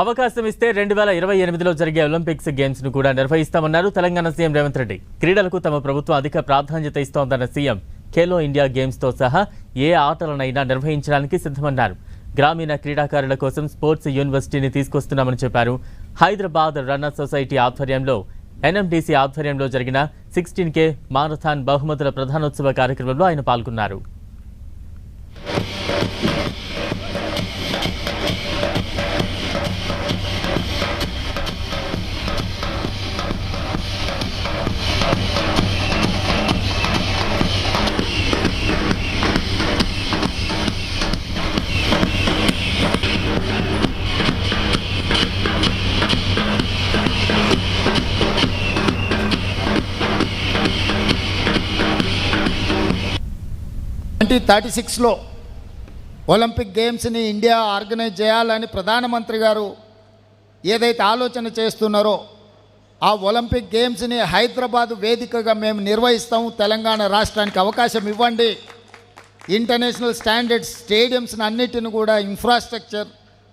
అవకాశం ఇస్తే రెండు వేల ఇరవై ఎనిమిదిలో జరిగే ఒలింపిక్స్ గేమ్స్ను కూడా నిర్వహిస్తామన్నారు తెలంగాణ సీఎం రేవంత్ రెడ్డి. క్రీడలకు తమ ప్రభుత్వం అధిక ప్రాధాన్యత ఇస్తోందన్న సీఎం ఖేలో ఇండియా గేమ్స్తో సహా ఏ ఆటలనైనా నిర్వహించడానికి సిద్ధమన్నారు. గ్రామీణ క్రీడాకారుల కోసం స్పోర్ట్స్ యూనివర్సిటీని తీసుకొస్తున్నామని చెప్పారు. హైదరాబాద్ రన్నర్ సొసైటీ ఆధ్వర్యంలో ఎన్ఎండిసి ఆధ్వర్యంలో జరిగిన సిక్స్టీన్ కే మారథాన్ బహుమతుల ప్రధానోత్సవ కార్యక్రమంలో ఆయన పాల్గొన్నారు. ట్వంటీ థర్టీ సిక్స్లో ఒలింపిక్ గేమ్స్ని ఇండియా ఆర్గనైజ్ చేయాలని ప్రధానమంత్రి గారు ఏదైతే ఆలోచన చేస్తున్నారో ఆ ఒలింపిక్ గేమ్స్ని హైదరాబాద్ వేదికగా మేము నిర్వహిస్తాము తెలంగాణ రాష్ట్రానికి అవకాశం ఇవ్వండి. ఇంటర్నేషనల్ స్టాండర్డ్స్ స్టేడియంస్ని అన్నిటిని కూడా ఇన్ఫ్రాస్ట్రక్చర్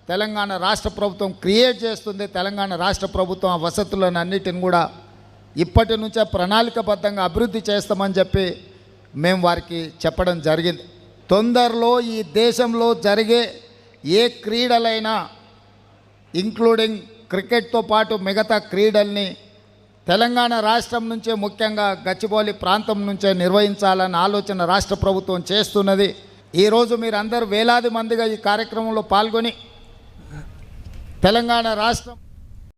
తెలంగాణ రాష్ట్ర ప్రభుత్వం క్రియేట్ చేస్తుంది. తెలంగాణ రాష్ట్ర ప్రభుత్వం ఆ వసతులను అన్నిటిని కూడా ఇప్పటి నుంచే ప్రణాళికబద్ధంగా అభివృద్ధి చేస్తామని చెప్పి మేము వారికి చెప్పడం జరిగింది. తొందరలో ఈ దేశంలో జరిగే ఏ క్రీడలైనా ఇంక్లూడింగ్ క్రికెట్తో పాటు మిగతా క్రీడల్ని తెలంగాణ రాష్ట్రం నుంచే ముఖ్యంగా గచ్చిబౌలి ప్రాంతం నుంచే నిర్వహించాలన్న ఆలోచన రాష్ట్ర ప్రభుత్వం చేస్తున్నది. ఈరోజు మీరందరూ వేలాది మందిగా ఈ కార్యక్రమంలో పాల్గొని తెలంగాణ రాష్ట్రం